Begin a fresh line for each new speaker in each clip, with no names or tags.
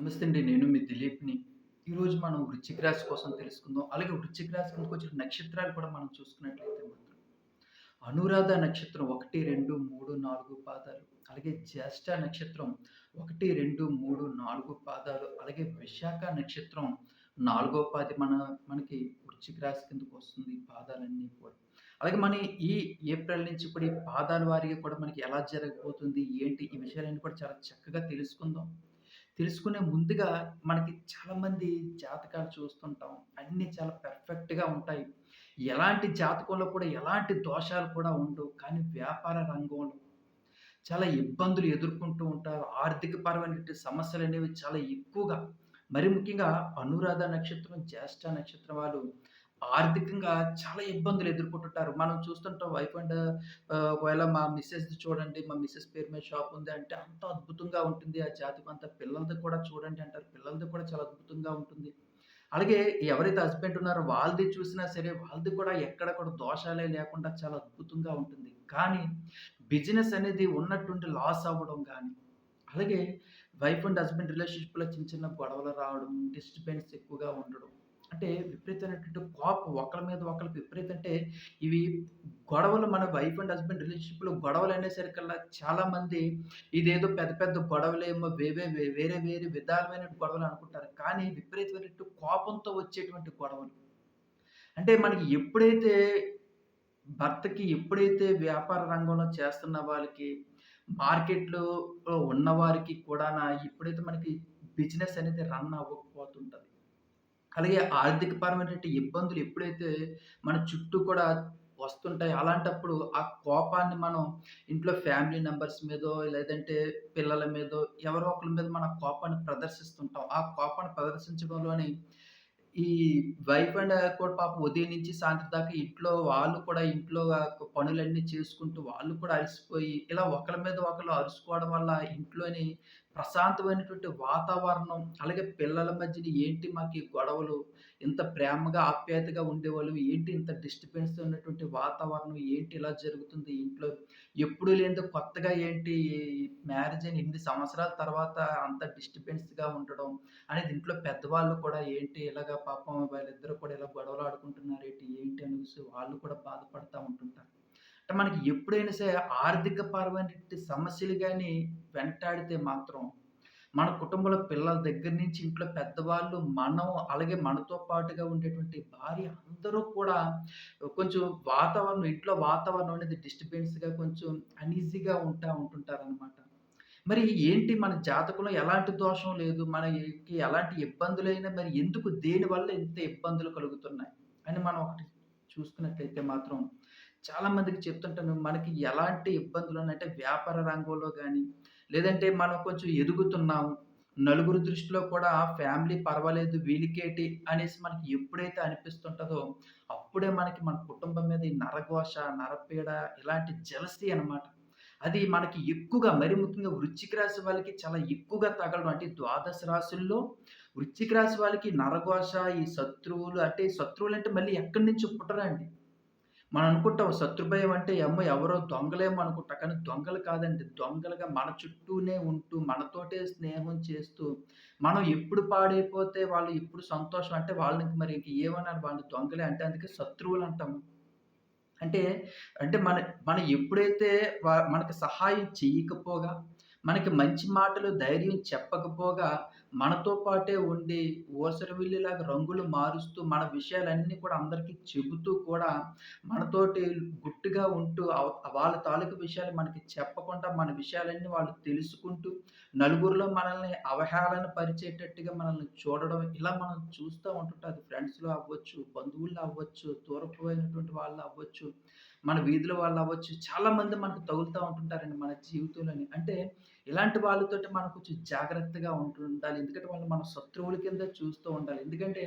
నమస్తే అండి. నేను మీ దిలీప్‌ని. ఈరోజు మనం వృచ్చిక రాశి కోసం తెలుసుకుందాం. అలాగే వృచ్చిక రాశి కిందకొచ్చిన నక్షత్రాలు కూడా మనం చూసుకున్నట్లయితే మాత్రం అనురాధ నక్షత్రం 1, 2, 3, 4 పాదాలు. అలాగే జ్యేష్ఠ నక్షత్రం 1, 2, 3, 4 పాదాలు. అలాగే విశాఖ నక్షత్రం నాలుగో పాది మన మనకి వృచ్చిక రాశి కిందకు వస్తుంది పాదాలన్నీ కూడా. అలాగే మన ఈ ఏప్రిల్ నుంచి కూడా ఈ పాదాల వారిగా కూడా మనకి ఎలా జరగబోతుంది? ఏంటి? ఈ విషయాలన్నీ కూడా చాలా చక్కగా తెలుసుకుందాం. తెలుసుకునే ముందుగా మనకి చాలామంది జాతకాలు చూస్తుంటాం. అన్నీ చాలా పెర్ఫెక్ట్గా ఉంటాయి. ఎలాంటి జాతకంలో కూడా ఎలాంటి దోషాలు కూడా ఉండవు. కానీ వ్యాపార రంగంలో చాలా ఇబ్బందులు ఎదుర్కొంటూ ఉంటారు. ఆర్థికపరమైనటువంటి సమస్యలనేవి చాలా ఎక్కువగా మరి ముఖ్యంగా అనురాధ నక్షత్రం, జ్యేష్ఠ నక్షత్రం వాళ్ళు ఆర్థికంగా చాలా ఇబ్బందులు ఎదుర్కొంటుంటారు. మనం చూస్తుంటాం వైఫ్ అండ్ ఒకవేళ మా మిస్సెస్ చూడండి, మా మిస్సెస్ పేరు మీద షాప్ ఉంది అంటే అంత అద్భుతంగా ఉంటుంది ఆ జాతకం అంతా. పిల్లలది కూడా చూడండి అంటారు. పిల్లలది కూడా చాలా అద్భుతంగా ఉంటుంది. అలాగే ఎవరైతే హస్బెండ్ ఉన్నారో వాళ్ళది చూసినా సరే వాళ్ళది కూడా ఎక్కడ కూడా దోషాలే లేకుండా చాలా అద్భుతంగా ఉంటుంది. కానీ బిజినెస్ అనేది ఉన్నట్టుండి లాస్ అవ్వడం కానీ అలాగే వైఫ్ అండ్ హస్బెండ్ రిలేషన్‌షిప్‌లో చిన్న చిన్న గొడవలు రావడం, డిస్టర్బెన్స్ ఎక్కువగా ఉండడం. అంటే విపరీతమైనటువంటి కోపం ఒకళ్ళ మీద ఒకళ్ళకి విపరీతం అంటే ఇవి గొడవలు మన వైఫ్ అండ్ హస్బెండ్ రిలేషన్‌షిప్‌లో గొడవలు అనేసరికల్లా చాలామంది ఇదేదో పెద్ద పెద్ద గొడవలేమో వేవే వే వేరే వేరే విధాలమైన గొడవలు అనుకుంటారు. కానీ విపరీతమైనట్టు కోపంతో వచ్చేటువంటి గొడవలు. అంటే మనకి ఎప్పుడైతే భర్తకి ఎప్పుడైతే వ్యాపార రంగంలో చేస్తున్న వాళ్ళకి, మార్కెట్‌లో ఉన్నవారికి కూడా ఎప్పుడైతే మనకి బిజినెస్ అనేది రన్ అవ్వకపోతుంటుంది అలాగే ఆర్థికపరమైనటువంటి ఇబ్బందులు ఎప్పుడైతే మన చుట్టూ కూడా వస్తుంటాయి అలాంటప్పుడు ఆ కోపాన్ని మనం ఇంట్లో ఫ్యామిలీ మెంబర్స్ మీదో, లేదంటే పిల్లల మీదో ఎవరో ఒకరి మీద మన కోపాన్ని ప్రదర్శిస్తుంటాం. ఆ కోపాన్ని ప్రదర్శించడంలోని ఈ వైఫ్ అండ్ కూడా పాపం ఉదయం నుంచి సాయంత్రం దాకా ఇంట్లో వాళ్ళు కూడా ఇంట్లో పనులన్నీ చేసుకుంటూ వాళ్ళు కూడా అలసిపోయి, ఇలా ఒకరి మీద ఒకరు అరుసుకోవడం వల్ల ఇంట్లోని ప్రశాంతమైనటువంటి వాతావరణం, అలాగే పిల్లల మధ్యన ఏంటి మాకు ఈ గొడవలు, ఇంత ప్రేమగా ఆప్యాయతగా ఉండేవాళ్ళు, ఏంటి ఇంత డిస్టర్బెన్స్ ఉన్నటువంటి వాతావరణం, ఏంటి ఇలా జరుగుతుంది ఇంట్లో, ఎప్పుడు లేనిది కొత్తగా ఏంటి మ్యారేజ్ అయిన ఇన్ని సంవత్సరాల తర్వాత అంత డిస్టర్బెన్స్‌గా ఉండడం. అనేది ఇంట్లో పెద్దవాళ్ళు కూడా ఏంటి ఇలాగ పాపం వాళ్ళిద్దరూ కూడా ఇలా గొడవలు ఆడుకుంటున్నారు ఏంటి ఏంటి అనేసి వాళ్ళు కూడా బాధపడతా ఉంటుంటారు. అంటే మనకి ఎప్పుడైనా సరే ఆర్థిక పరమైన సమస్యలు కానీ వెంటాడితే మాత్రం, మన కుటుంబంలో పిల్లల దగ్గర నుంచి ఇంట్లో పెద్దవాళ్ళు, మనం అలాగే మనతో పాటుగా ఉండేటువంటి భార్య అందరూ కూడా కొంచెం వాతావరణం ఇంట్లో వాతావరణం అనేది డిస్టర్బెన్స్‌గా కొంచెం అన్‌ఈజీగా ఉంటా ఉంటుంటారనమాట. మరి ఏంటి మన జాతకంలో ఎలాంటి దోషం లేదు. మనకి ఎలాంటి ఇబ్బందులైనా మరి ఎందుకు దేనివల్ల ఇంత ఇబ్బందులు కలుగుతున్నాయి? అని మనం ఒకటి చూసుకున్నట్లయితే మాత్రం చాలా మందికి చెప్తుంటాను. మనకి ఎలాంటి ఇబ్బందులు అంటే వ్యాపార రంగంలో కానీ లేదంటే మనం కొంచెం ఎదుగుతున్నాము. నలుగురు దృష్టిలో కూడా ఫ్యామిలీ పర్వాలేదు వీలికేటి అనేసి మనకి ఎప్పుడైతే అనిపిస్తుంటుందో అప్పుడే మనకి మన కుటుంబం మీద ఈ నరఘోష, నరపీడ ఇలాంటి జలసి అనమాట. అది మనకి ఎక్కువగా మరి ముఖ్యంగా వృశ్చిక రాశి వాళ్ళకి చాలా ఎక్కువగా తగలడం. అంటే ద్వాదశ రాశుల్లో వృశ్చిక రాశి వాళ్ళకి నరఘోష, ఈ శత్రువులు అంటే శత్రువులు అంటే మళ్ళీ ఎక్కడి నుంచి పుట్టరండి. మనం అనుకుంటాం శత్రుభయం అంటే అమ్మో! ఎవరో దొంగలేమో అనుకుంటా. కానీ దొంగలు కాదండి. దొంగలుగా మన చుట్టూనే ఉంటూ, మనతోటే స్నేహం చేస్తూ, మనం ఎప్పుడు పాడైపోతే వాళ్ళు ఎప్పుడు సంతోషం అంటే వాళ్ళకి మరి ఇంక ఏమన్నారు వాళ్ళు దొంగలే అంటే అందుకే శత్రువులు అంటాము అంటే, అంటే మన మనం ఎప్పుడైతే మనకు మనకి సహాయం చేయకపోగా మనకి మంచి మాటలు ధైర్యం చెప్పకపోగా, మనతో పాటే ఉండి ఊసరవెల్లిలాగా రంగులు మారుస్తూ, మన విషయాలన్నీ కూడా అందరికీ చెబుతూ కూడా, మనతోటి గుట్టుగా ఉంటూ వాళ్ళ తాలూకు విషయాలు మనకి చెప్పకుండా, మన విషయాలన్నీ వాళ్ళు తెలుసుకుంటూ, నలుగురిలో మనల్ని అవహేళన పరిచేటట్టుగా మనల్ని చూడడం, ఇలా మనం చూస్తూ ఉంటుంటుంది ఫ్రెండ్స్‌లో అవ్వచ్చు, బంధువుల్లో అవ్వచ్చు, దూరపోయినటువంటి వాళ్ళు అవ్వచ్చు, మన వీధిలో వాళ్ళు అవ్వచ్చు. చాలామంది మనకు తగులుతూ ఉంటుంటారండి మన జీవితంలోని. అంటే ఇలాంటి వాళ్ళతోటి మనం కొంచెం జాగ్రత్తగా ఉంటూ ఉండాలి. ఎందుకంటే వాళ్ళు మన శత్రువుల కింద చూస్తూ ఉండాలి. ఎందుకంటే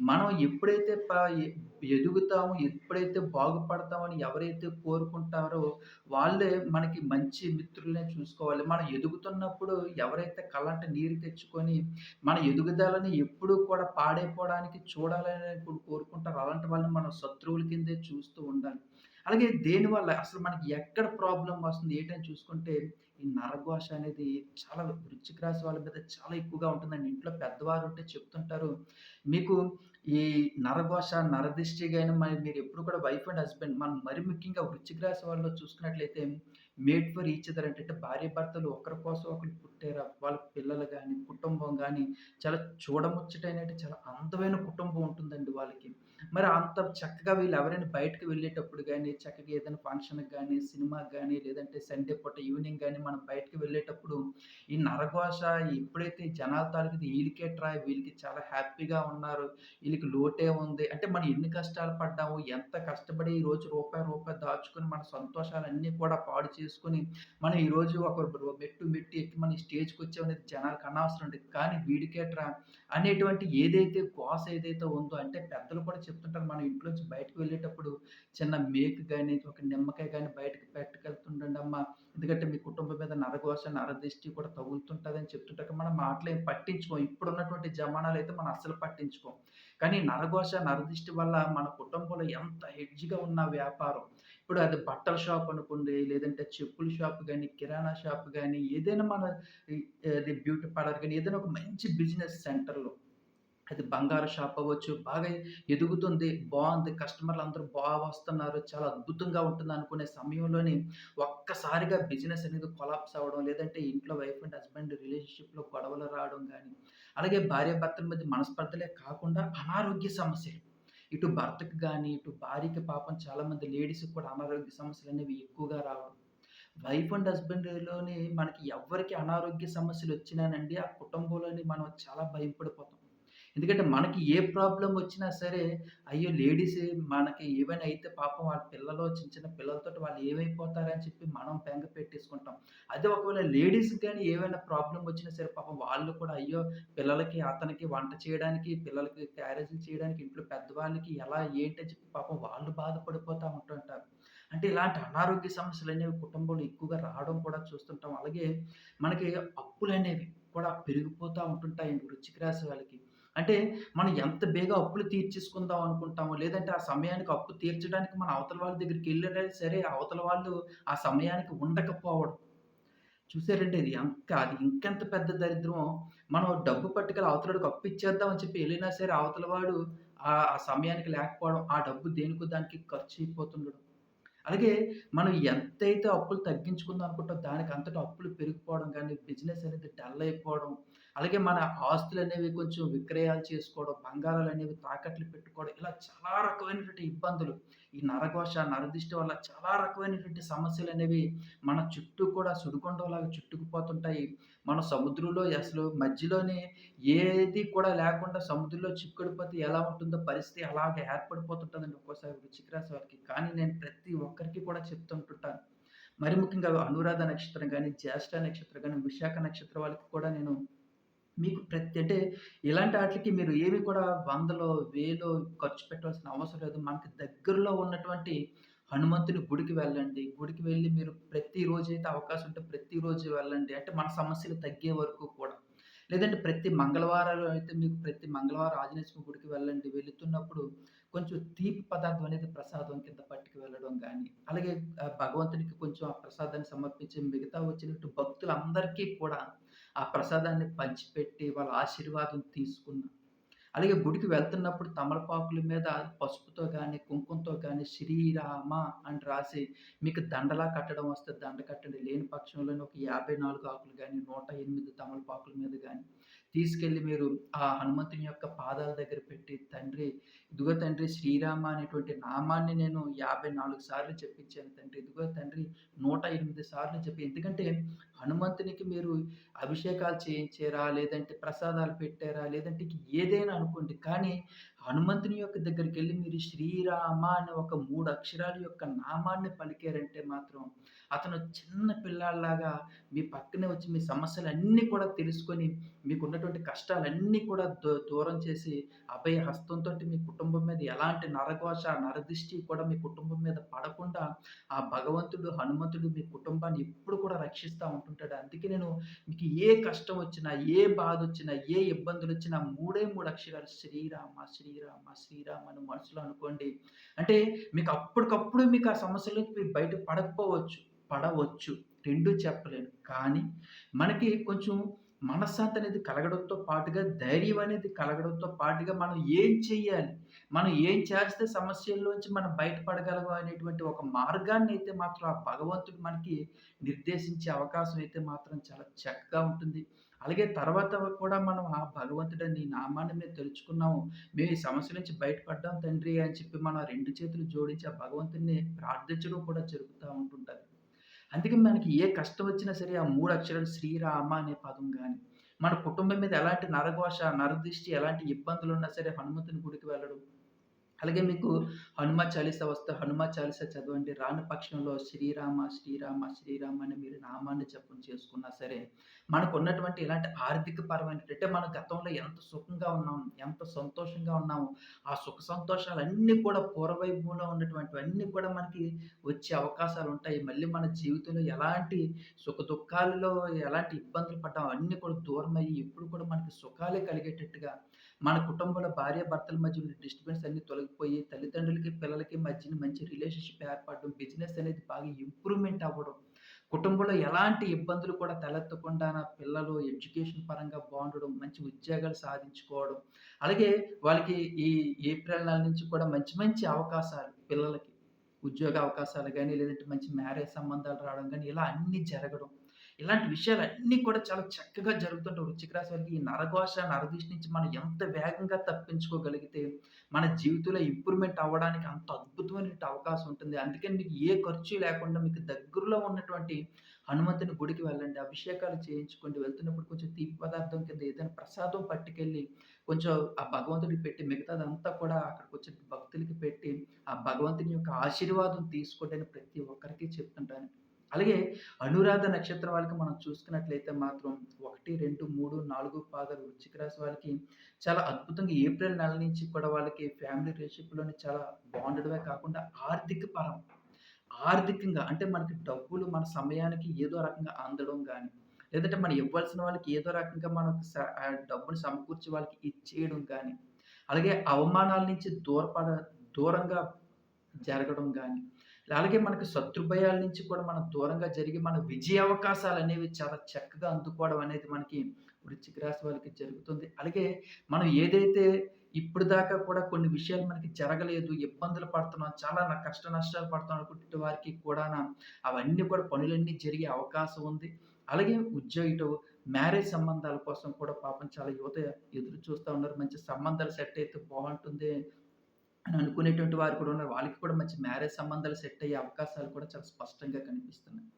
మనం ఎప్పుడైతే ఎదుగుతాము ఎదుగుతామో, ఎప్పుడైతే బాగుపడతామని ఎవరైతే కోరుకుంటారో వాళ్ళే మనకి మంచి మిత్రులనే చూసుకోవాలి. మనం ఎదుగుతున్నప్పుడు ఎవరైతే కళ్ళంట నీరు తెచ్చుకొని, మన ఎదుగుదలని ఎప్పుడూ కూడా పాడైపోవడానికి చూడాలని కోరుకుంటారో అలాంటి వాళ్ళని మనం శత్రువుల కిందే చూస్తూ ఉండాలి. అలాగే దేనివల్ల అసలు మనకి ఎక్కడ ప్రాబ్లం వస్తుంది ఏంటని చూసుకుంటే, ఈ నరఘోష అనేది చాలా వృచ్చిక రాశి వాళ్ళ మీద చాలా ఎక్కువగా ఉంటుందండి. ఇంట్లో పెద్దవారు ఉంటే చెప్తుంటారు. మీకు ఈ నరఘోష, నరదిష్టి గాని మరి మీరెప్పుడు కూడా వైఫ్ అండ్ హస్బెండ్ మనం మరి ముఖ్యంగా వృచ్చిక రాశి వాళ్ళలో చూసుకున్నట్లయితే మేడ్ ఫర్ ఈచ్ అదర్ అంటే భార్యాభర్తలు ఒకరి కోసం ఒకరు పుట్టారు. వాళ్ళ పిల్లలు కానీ కుటుంబం కానీ చాలా చూడముచ్చటైనట్టు చాలా అందమైన కుటుంబం ఉంటుందండి వాళ్ళకి. మరి అంత చక్కగా వీళ్ళు ఎవరైనా బయటకి వెళ్ళేటప్పుడు కానీ చక్కగా ఏదైనా ఫంక్షన్‌కి కానీ సినిమాకి కానీ లేదంటే సండే పూట ఈవినింగ్ కానీ మనం బయటకి వెళ్ళేటప్పుడు ఈ నరఘోష ఎప్పుడైతే జనాల తాలూకుది ఈళ్ళకేట్రా వీళ్ళకి చాలా హ్యాపీగా ఉన్నారు. వీళ్ళకి లోటే ఉంది. అంటే మనం ఎన్ని కష్టాలు పడ్డాము, ఎంత కష్టపడి ఈరోజు రూపాయి, రూపాయి దాచుకొని మన సంతోషాలన్నీ కూడా పాడు చేసుకొని, మనం ఈరోజు ఒక మెట్టు, మెట్టు ఎక్కి మనం స్టేజ్కి వచ్చావు అనేది జనాలకు అనవసరం ఉంటుంది కానీ వీడికేట్రా అనేటువంటి ఏదైతే గోస ఏదైతే ఉందో అంటే పెద్దలు కూడా చెప్తుంటారు మనం ఇంట్లోంచి బయటకు వెళ్ళేటప్పుడు చిన్న మేక్ కానీ ఒక నిమ్మకాయ కానీ బయటకి పట్టుకెళ్తుండండమ్మా. ఎందుకంటే మీ కుటుంబం మీద నరఘోష, నరదిష్టి కూడా తగులుతుంటుంది అని చెప్తుంటారు. మనం మాటలేం పట్టించుకోం. ఇప్పుడున్నటువంటి జమానాలు అయితే మనం అస్సలు పట్టించుకోం. కానీ నరఘోష, నరదిష్టి వల్ల మన కుటుంబంలో ఎంత హెడ్జ్‌గా ఉన్న వ్యాపారం ఇప్పుడు అది బట్టల షాప్ అనుకోండి, లేదంటే చెప్పుల షాప్ కానీ కిరాణా షాప్ కానీ ఏదైనా మన అది బ్యూటీ పార్లర్ కానీ ఏదైనా ఒక మంచి బిజినెస్ సెంటర్‌లో అది బంగారు షాప్ అవ్వచ్చు. బాగా ఎదుగుతుంది. బాగుంది కస్టమర్లు అందరూ బాగా వస్తున్నారు. చాలా అద్భుతంగా ఉంటుంది అనుకునే సమయంలోనే ఒక్కసారిగా బిజినెస్ అనేది కొలాప్స్ అవ్వడం, లేదంటే ఇంట్లో వైఫ్ అండ్ హస్బెండ్ రిలేషన్‌షిప్‌లో గొడవలు రావడం కానీ అలాగే భార్యాభర్తల మధ్య మనస్పర్ధలే కాకుండా అనారోగ్య సమస్యలు. ఇటు భర్తకు కానీ ఇటు భార్యకి పాపం చాలామంది లేడీస్‌కి కూడా అనారోగ్య సమస్యలు అనేవి ఎక్కువగా రావడం. వైఫ్ అండ్ హస్బెండ్‌లోని మనకి ఎవ్వరికి అనారోగ్య సమస్యలు వచ్చినానండి ఆ కుటుంబంలోని మనం చాలా భయపడిపోతాం. ఎందుకంటే మనకి ఏ ప్రాబ్లం వచ్చినా సరే, అయ్యో! లేడీస్ మనకి ఏవైనా అయితే పాపం వాళ్ళ పిల్లలు చిన్న చిన్న పిల్లలతోటి వాళ్ళు ఏమైపోతారని చెప్పి మనం బెంగ పెట్టేసుకుంటాం. అదే ఒకవేళ లేడీస్ కానీ ఏమైనా ప్రాబ్లం వచ్చినా సరే పాపం వాళ్ళు కూడా అయ్యో! పిల్లలకి, అతనికి వంట చేయడానికి, పిల్లలకి క్యారేజీలు చేయడానికి, ఇంట్లో పెద్దవాళ్ళకి ఎలా ఏంటి చెప్పి పాపం వాళ్ళు బాధపడిపోతూ ఉంటుంటారు. అంటే ఇలాంటి అనారోగ్య సమస్యలు అనేవి కుటుంబంలో ఎక్కువగా రావడం కూడా చూస్తుంటాం. అలాగే మనకి అప్పులు అనేవి కూడా పెరిగిపోతూ ఉంటుంటాయి రుచికి రాశి వాళ్ళకి. అంటే మనం ఎంత బేగా అప్పులు తీర్చేసుకుందాం అనుకుంటామో, లేదంటే ఆ సమయానికి అప్పు తీర్చడానికి మన అవతల వాళ్ళ దగ్గరికి వెళ్ళినా సరే, అవతల వాళ్ళు ఆ సమయానికి ఉండకపోవడం. చూసారండి ఇది ఇంకా అది ఇంకెంత పెద్ద దరిద్రమో, మనం డబ్బు పట్టుకెళ్ళి అవతలడికి అప్పు ఇచ్చేద్దాం అని చెప్పి వెళ్ళినా సరే, అవతల వాడు ఆ సమయానికి లేకపోవడం, ఆ డబ్బు దేనికో దానికి ఖర్చు అయిపోతుండడం అలాగే మనం ఎంతైతే అప్పులు తగ్గించుకుందాం అనుకుంటాం దానికి అంతటా అప్పులు పెరిగిపోవడం కానీ బిజినెస్ అనేది డల్ అయిపోవడం, అలాగే మన ఆస్తులనేవి కొంచెం విక్రయాలు చేసుకోవడం, బంగారాలు అనేవి తాకట్లు పెట్టుకోవడం, ఇలా చాలా రకమైనటువంటి ఇబ్బందులు. ఈ నరఘోష, నరదిష్టి వల్ల చాలా రకమైనటువంటి సమస్యలు అనేవి మన చుట్టూ కూడా సుడుకొండలాగా చుట్టుకుపోతుంటాయి. మన సముద్రంలో అసలు మధ్యలోనే ఏది కూడా లేకుండా సముద్రంలో చిక్కుడిపోతే ఎలా ఉంటుందో పరిస్థితి అలాగే ఏర్పడిపోతుంటుందండి ఒక్కోసారి వృశ్చిక రాశి వారికి. కానీ నేను ప్రతి ఒక్కరికి కూడా చెప్తుంటుంటాను. మరి ముఖ్యంగా అనురాధ నక్షత్రం కానీ జ్యేష్ఠ నక్షత్రం కానీ విశాఖ నక్షత్రం వాళ్ళకి కూడా నేను మీకు ప్రతి అంటే ఇలాంటి వాటికి మీరు ఏవి కూడా వందలో, వేలో ఖర్చు పెట్టాల్సిన అవసరం లేదు. మనకి దగ్గరలో ఉన్నటువంటి హనుమంతుని గుడికి వెళ్ళండి. గుడికి వెళ్ళి మీరు ప్రతిరోజైతే అవకాశం ఉంటే ప్రతిరోజు వెళ్ళండి. అంటే మన సమస్యలు తగ్గే వరకు కూడా. లేదంటే ప్రతి మంగళవారాలు అయితే మీకు ప్రతి మంగళవారం ఆంజనేయ స్వామి గుడికి వెళ్ళండి. వెళుతున్నప్పుడు కొంచెం తీపి పదార్థం అనేది ప్రసాదం కింద పట్టుకు వెళ్ళడం కానీ అలాగే భగవంతునికి కొంచెం ఆ ప్రసాదాన్ని సమర్పించి మిగతా వచ్చినట్టు భక్తులందరికీ కూడా ఆ ప్రసాదాన్ని పంచిపెట్టి వాళ్ళ ఆశీర్వాదం తీసుకున్న అలాగే గుడికి వెళ్తున్నప్పుడు తమలపాకుల మీద పసుపుతో కానీ కుంకుమతో కానీ శ్రీరామ అని రాసి మీకు దండలా కట్టడం వస్తే దండ కట్టండి. లేని పక్షంలోనే ఒక 54 ఆకులు కానీ నూట ఎనిమిది తమలపాకుల మీద కానీ తీసుకెళ్ళి మీరు ఆ హనుమంతుని యొక్క పాదాల దగ్గర పెట్టి, తండ్రి ఇదిగో తండ్రి శ్రీరామ అనేటువంటి నామాన్ని నేను 54 సార్లు చెప్పించాను తండ్రి. ఇదిగో తండ్రి 108 సార్లు చెప్పి ఎందుకంటే హనుమంతునికి మీరు అభిషేకాలు చేయించారా? లేదంటే ప్రసాదాలు పెట్టారా? లేదంటే ఏదైనా అనుకోండి. కానీ హనుమంతుని యొక్క దగ్గరికి వెళ్ళి మీరు శ్రీరామ అనే ఒక మూడు అక్షరాల యొక్క నామాన్ని పలికారంటే మాత్రం అతను చిన్న పిల్లాడిలాగా మీ పక్కనే వచ్చి మీ సమస్యలన్నీ కూడా తెలుసుకొని మీకున్నటువంటి కష్టాలన్నీ కూడా దూ దూరం చేసి అభయ హస్తంతో మీ కుటుంబం మీద ఎలాంటి నరఘోష, నరదిష్టి కూడా మీ కుటుంబం మీద పడకుండా ఆ భగవంతుడు, హనుమంతుడు మీ కుటుంబాన్ని ఎప్పుడు కూడా రక్షిస్తూ ఉంటుంటాడు. అందుకే నేను మీకు ఏ కష్టం వచ్చినా, ఏ బాధ వచ్చినా ఏ ఇబ్బందులు వచ్చినా మూడే మూడు అక్షరాలు శ్రీరామ, శ్రీ శ్రీరామ, శ్రీరామ అని మనసులో అనుకోండి. అంటే మీకు అప్పటికప్పుడు మీకు ఆ సమస్యలు మీరు బయట పడకపోవచ్చు. పడవచ్చు. రెండూ చెప్పలేను. కానీ మనకి కొంచెం మనశ్శాంతి అనేది కలగడంతో పాటుగా, ధైర్యం అనేది కలగడంతో పాటుగా మనం ఏం చేయాలి మనం ఏం చేస్తే సమస్యల్లోంచి మనం బయటపడగలం అనేటువంటి ఒక మార్గాన్ని అయితే మాత్రం ఆ భగవంతుడు మనకి నిర్దేశించే అవకాశం అయితే మాత్రం చాలా చక్కగా ఉంటుంది. అలాగే తర్వాత కూడా మనం ఆ భగవంతుడు నీ నామాన్ని మేము తెలుసుకున్నాము మేము ఈ సమస్య నుంచి బయటపడ్డాం తండ్రి అని చెప్పి మనం రెండు చేతులు జోడించి ఆ భగవంతుడిని ప్రార్థించడం కూడా జరుగుతూ ఉంటుంటుంది అందుకే మనకి ఏ కష్టం వచ్చినా సరే ఆ మూడు అక్షరాలు శ్రీరామ అనే పదం కానీ మన కుటుంబం మీద ఎలాంటి నరఘోష, నరదిష్టి ఎలాంటి ఇబ్బందులు ఉన్నా సరే హనుమంతుని గుడికి వెళ్ళడం. అలాగే మీకు హనుమ చాలీసా వస్తే హనుమ చాలీస చదవండి. రాని పక్షంలో శ్రీరామ, శ్రీరామ, శ్రీరామ అని మీరు నామాన్ని జపం చేసుకున్నా సరే, మనకు ఉన్నటువంటి ఇలాంటి ఆర్థిక పరమైనటువంటి అంటే మనం గతంలో ఎంత సుఖంగా ఉన్నాం, ఎంత సంతోషంగా ఉన్నాము ఆ సుఖ సంతోషాలన్నీ కూడా పూర్వవైభవంలో ఉన్నటువంటివన్నీ కూడా మనకి వచ్చే అవకాశాలు ఉంటాయి మళ్ళీ మన జీవితంలో ఎలాంటి సుఖ దుఃఖాలలో ఎలాంటి ఇబ్బందులు పడ్డాం అన్నీ కూడా దూరమయ్యి ఎప్పుడు కూడా మనకి సుఖాలే కలిగేటట్టుగా మన కుటుంబంలో భార్యాభర్తల మధ్య ఉండే డిస్టర్బెన్స్ అన్నీ తొలగిపోయి, తల్లిదండ్రులకి, పిల్లలకి మధ్యన మంచి రిలేషన్‌షిప్ ఏర్పడడం, బిజినెస్ అనేది బాగా ఇంప్రూవ్‌మెంట్ అవ్వడం, కుటుంబంలో ఎలాంటి ఇబ్బందులు కూడా తలెత్తకుండా నా పిల్లలు ఎడ్యుకేషన్ పరంగా బాగుండడం, మంచి ఉద్యోగాలు సాధించుకోవడం, అలాగే వాళ్ళకి ఈ ఏప్రిల్ నెల నుంచి కూడా మంచి మంచి అవకాశాలు పిల్లలకి. ఉద్యోగ అవకాశాలు కానీ లేదంటే మంచి మ్యారేజ్ సంబంధాలు రావడం కానీ ఇలా అన్నీ జరగడం. ఇలాంటి విషయాలన్నీ కూడా చాలా చక్కగా జరుగుతుంటాయి. వృశ్చిక రాశి వారికి ఈ నరఘోష, నరదీష్ నుంచి మనం ఎంత వేగంగా తప్పించుకోగలిగితే, మన జీవితంలో ఇంప్రూవ్‌మెంట్ అవ్వడానికి అంత అద్భుతమైన అవకాశం ఉంటుంది. అందుకని మీకు ఏ ఖర్చు లేకుండా మీకు దగ్గరలో ఉన్నటువంటి హనుమంతుని గుడికి వెళ్ళండి. అభిషేకాలు చేయించుకోండి. వెళ్తున్నప్పుడు కొంచెం తీపి పదార్థం కింద ఏదైనా ప్రసాదం పట్టుకెళ్ళి, కొంచెం ఆ భగవంతుడికి పెట్టి మిగతాదంతా కూడా అక్కడికొచ్చే భక్తులకి పెట్టి, ఆ భగవంతుని యొక్క ఆశీర్వాదం తీసుకోండి అని ప్రతి ఒక్కరికి చెప్తుంటాను. అలాగే అనురాధ నక్షత్రం వాళ్ళకి మనం చూసుకున్నట్లయితే మాత్రం 1, 2, 3, 4 పాదాలు వృచ్చిక రాశి వాళ్ళకి చాలా అద్భుతంగా ఏప్రిల్ నెల నుంచి కూడా వాళ్ళకి ఫ్యామిలీ రిలేషన్‌షిప్‌లోనే చాలా బాగుండడమే కాకుండా ఆర్థిక పరం ఆర్థికంగా అంటే మనకి డబ్బులు మన సమయానికి ఏదో రకంగా అందడం కానీ లేదంటే మనం ఇవ్వాల్సిన వాళ్ళకి ఏదో రకంగా మనం స డబ్బుని సమకూర్చి వాళ్ళకి ఇచ్చేయడం కానీ అలాగే అవమానాల నుంచి దూరపడ దూరంగా జరగడం కానీ అలాగే మనకి శత్రు భయాల నుంచి కూడా మనం దూరంగా జరిగి మన విజయ అవకాశాలు అనేవి చాలా చక్కగా అందుకోవడం అనేది మనకి వృశ్చిక రాశి వాళ్ళకి జరుగుతుంది. అలాగే మనం ఏదైతే ఇప్పుడు దాకా కూడా కొన్ని విషయాలు మనకి జరగలేదు, ఇబ్బందులు పడుతున్నాం, చాలా కష్ట నష్టాలు పడుతున్నాం అనుకునే వారికి కూడా అవన్నీ కూడా పనులన్నీ జరిగే అవకాశం ఉంది. అలాగే ఉద్యోగ మ్యారేజ్ సంబంధాల కోసం కూడా పాపం చాలా యువత ఎదురు చూస్తూ ఉన్నారు. మంచి సంబంధాలు సెట్ అయితే బాగుంటుంది అని అనుకునేటువంటి వారు కూడా ఉన్నారు. వాళ్ళకి కూడా మంచి మ్యారేజ్ సంబంధాలు సెట్ అయ్యే అవకాశాలు కూడా చాలా స్పష్టంగా కనిపిస్తున్నాయి.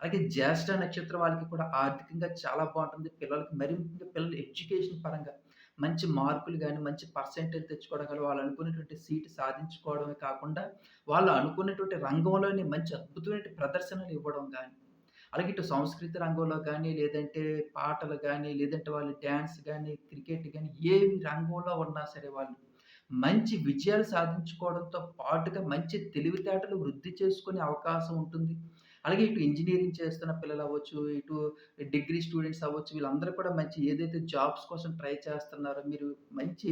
అలాగే జ్యేష్ఠ నక్షత్రం వాళ్ళకి కూడా ఆర్థికంగా చాలా బాగుంటుంది పిల్లలకి మరి ముఖ్యంగా పిల్లల ఎడ్యుకేషన్ పరంగా మంచి మార్కులు కానీ మంచి పర్సెంటేజ్ తెచ్చుకోవడం కానీ వాళ్ళు అనుకున్నటువంటి సీట్ సాధించుకోవడమే కాకుండా, వాళ్ళు అనుకున్నటువంటి రంగంలోనే మంచి అద్భుతమైన ప్రదర్శనలు ఇవ్వడం కానీ అలాగే ఇటు సంస్కృతి రంగంలో కానీ లేదంటే పాటలు కానీ లేదంటే వాళ్ళు డ్యాన్స్ కానీ క్రికెట్ కానీ ఏ రంగంలో ఉన్నా సరే వాళ్ళు మంచి విజయాలు సాధించుకోవడంతో పాటుగా మంచి తెలివితేటలు వృద్ధి చేసుకునే అవకాశం ఉంటుంది. అలాగే ఇటు ఇంజనీరింగ్ చేస్తున్న పిల్లలు అవ్వచ్చు ఇటు డిగ్రీ స్టూడెంట్స్ అవ్వచ్చు, వీళ్ళందరూ కూడా మంచి ఏదైతే జాబ్స్ కోసం ట్రై చేస్తున్నారో, మీరు మంచి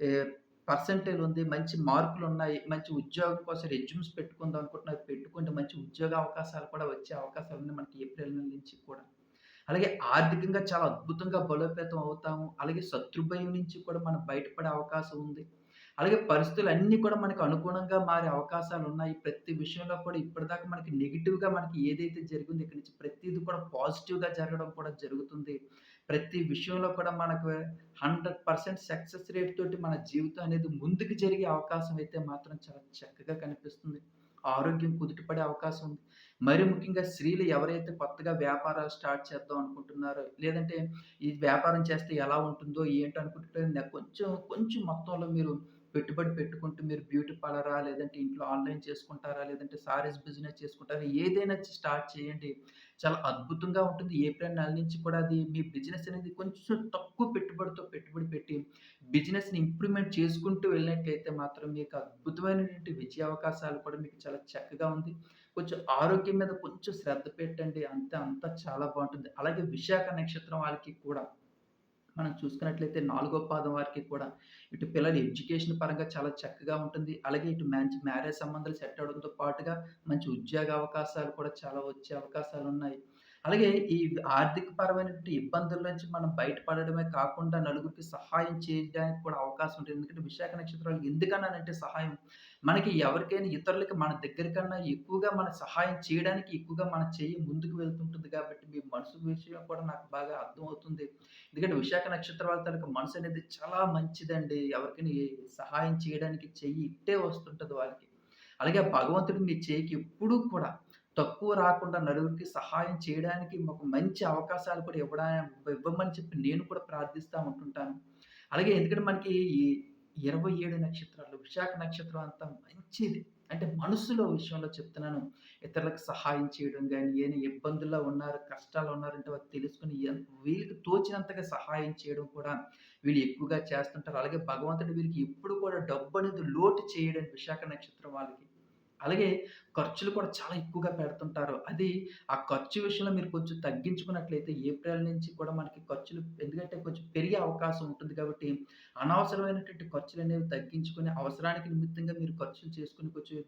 పర్సంటేజ్ పర్సెంటేజ్ ఉంది, మంచి మార్కులు ఉన్నాయి మంచి ఉద్యోగం కోసం రెజ్యూమ్స్ పెట్టుకుందాం అనుకుంటున్నారు, పెట్టుకుంటే మంచి ఉద్యోగ అవకాశాలు కూడా వచ్చే అవకాశాలు ఉన్నాయి మనకి ఏప్రిల్ నెల నుంచి కూడా. అలాగే ఆర్థికంగా చాలా అద్భుతంగా బలోపేతం అవుతాము. అలాగే శత్రుభయం నుంచి కూడా మనం బయటపడే అవకాశం ఉంది. అలాగే పరిస్థితులు అన్నీ కూడా మనకు అనుగుణంగా మారే అవకాశాలు ఉన్నాయి ప్రతి విషయంలో కూడా ఇప్పటిదాకా మనకి నెగిటివ్గా మనకి ఏదైతే జరిగిందో ఇక్కడి నుంచి ప్రతిది కూడా పాజిటివ్‌గా జరగడం కూడా జరుగుతుంది. ప్రతి విషయంలో కూడా మనకు 100% సక్సెస్ రేట్ తోటి మన జీవితం అనేది ముందుకు జరిగే అవకాశం అయితే మాత్రం చాలా చక్కగా కనిపిస్తుంది. ఆరోగ్యం కుదుటపడే అవకాశం ఉంది. మరి ముఖ్యంగా స్త్రీలు ఎవరైతే కొత్తగా వ్యాపారాలు స్టార్ట్ చేద్దాం అనుకుంటున్నారో, లేదంటే ఈ వ్యాపారం చేస్తే ఎలా ఉంటుందో, ఏంటో అనుకుంటుంటే కొంచెం, కొంచెం మొత్తంలో మీరు పెట్టుబడి పెట్టుకుంటూ మీరు బ్యూటీ పార్లరా, లేదంటే ఇంట్లో ఆన్‌లైన్ చేసుకుంటారా, లేదంటే సారీస్ బిజినెస్ చేసుకుంటారా, ఏదైనా స్టార్ట్ చేయండి. చాలా అద్భుతంగా ఉంటుంది. ఏప్రిల్ నెల నుంచి కూడా అది మీ బిజినెస్ అనేది కొంచెం తక్కువ పెట్టుబడితో పెట్టుబడి పెట్టి బిజినెస్‌ని ఇంప్రూవ్‌మెంట్ చేసుకుంటూ వెళ్ళినట్లయితే మాత్రం మీకు అద్భుతమైనటువంటి విజయ అవకాశాలు కూడా మీకు చాలా చక్కగా ఉంది. కొంచెం ఆరోగ్యం మీద కొంచెం శ్రద్ధ పెట్టండి. అంతే అంతా చాలా బాగుంటుంది అలాగే విశాఖ నక్షత్రం వాళ్ళకి కూడా మనం చూసుకున్నట్లయితే నాలుగో పాదం వారికి కూడా ఇటు పిల్లల ఎడ్యుకేషన్ పరంగా చాలా చక్కగా ఉంటుంది. అలాగే ఇటు మంచి మ్యారేజ్ సంబంధాలు సెట్ అవడంతో పాటుగా మంచి ఉద్యోగ అవకాశాలు కూడా చాలా వచ్చే అవకాశాలు ఉన్నాయి అలాగే ఈ ఆర్థికపరమైనటువంటి ఇబ్బందుల నుంచి మనం బయటపడడమే కాకుండా నలుగురికి సహాయం చేయడానికి కూడా అవకాశం ఉంటుంది. ఎందుకంటే విశాఖ నక్షత్రాలు ఎందుకన్నానంటే సహాయం మనకి ఎవరికైనా ఇతరులకి మన దగ్గర కన్నా ఎక్కువగా మన సహాయం చేయడానికి ఎక్కువగా మన చెయ్యి ముందుకు వెళ్తుంటుంది కాబట్టి మీ మనసు విషయం కూడా నాకు బాగా అర్థమవుతుంది. ఎందుకంటే విశాఖ నక్షత్ర వాళ్ళ మనసు అనేది చాలా మంచిదండి. ఎవరికైనా సహాయం చేయడానికి చెయ్యి ఇట్టే వస్తుంటుంది వాళ్ళకి. అలాగే భగవంతుడు మీ చేయికి ఎప్పుడూ కూడా తక్కువ రాకుండా నలుగురికి సహాయం చేయడానికి మాకు మంచి అవకాశాలు కూడా ఇవ్వడా ఇవ్వమని చెప్పి నేను కూడా ప్రార్థిస్తా ఉంటుంటాను. అలాగే ఎందుకంటే మనకి ఈ 27 నక్షత్రాలు విశాఖ నక్షత్రం అంతా మంచిది. అంటే మనసులో విషయంలో చెప్తున్నాను. ఇతరులకు సహాయం చేయడం కానీ ఏమైనా ఇబ్బందుల్లో ఉన్నారు, కష్టాలు ఉన్నారంటే వాళ్ళు తెలుసుకుని వీళ్ళకి తోచినంతగా సహాయం చేయడం కూడా వీళ్ళు ఎక్కువగా చేస్తుంటారు. అలాగే భగవంతుడు వీరికి ఎప్పుడు కూడా డబ్బు అనేది లోటు చేయడం విశాఖ నక్షత్రం వాళ్ళకి. అలాగే ఖర్చులు కూడా చాలా ఎక్కువగా పెడుతుంటారు. అది ఆ ఖర్చు విషయంలో మీరు కొంచెం తగ్గించుకున్నట్లయితే ఏప్రిల్ నుంచి కూడా మనకి ఖర్చులు ఎందుకంటే కొంచెం పెరిగే అవకాశం ఉంటుంది కాబట్టి, అనవసరమైనటువంటి ఖర్చులనేవి తగ్గించుకుని అవసరానికి నిమిత్తంగా మీరు ఖర్చులు చేసుకుని కొంచెం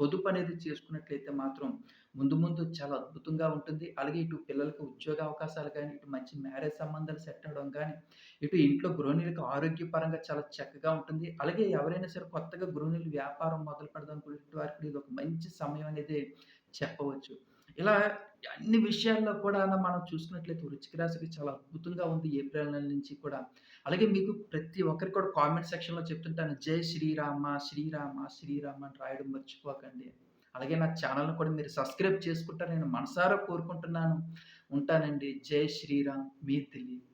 పొదుపు అనేది చేసుకున్నట్లయితే మాత్రం ముందు ముందు చాలా అద్భుతంగా ఉంటుంది. అలాగే ఇటు పిల్లలకి ఉద్యోగ అవకాశాలు కానీ ఇటు మంచి మ్యారేజ్ సంబంధాలు సెట్ అవ్వడం కానీ ఇటు ఇంట్లో గృహిణులకు ఆరోగ్యపరంగా చాలా చక్కగా ఉంటుంది. అలాగే ఎవరైనా సరే కొత్తగా గృహిణులు వ్యాపారం మొదలు పెడదామనుకునేటువంటి వారికి ఇది ఒక మంచి సమయం అనేది చెప్పవచ్చు. ఇలా అన్ని విషయాల్లో కూడా మనం చూసుకున్నట్లయితే వృచ్చిక రాశికి చాలా అద్భుతంగా ఉంది ఏప్రిల్ నెల నుంచి కూడా. అలాగే మీకు ప్రతి ఒక్కరికి కూడా కామెంట్ సెక్షన్‌లో చెప్తుంటాను. జై శ్రీరామ, శ్రీరామ, శ్రీరామ అని రాయడం మర్చిపోకండి. అలాగే నా ఛానల్ని కూడా మీరు సబ్స్క్రైబ్ చేసుకుంటారు నేను మనసారా కోరుకుంటున్నాను. ఉంటానండి. జై శ్రీరామ్. మీ దిలీప్.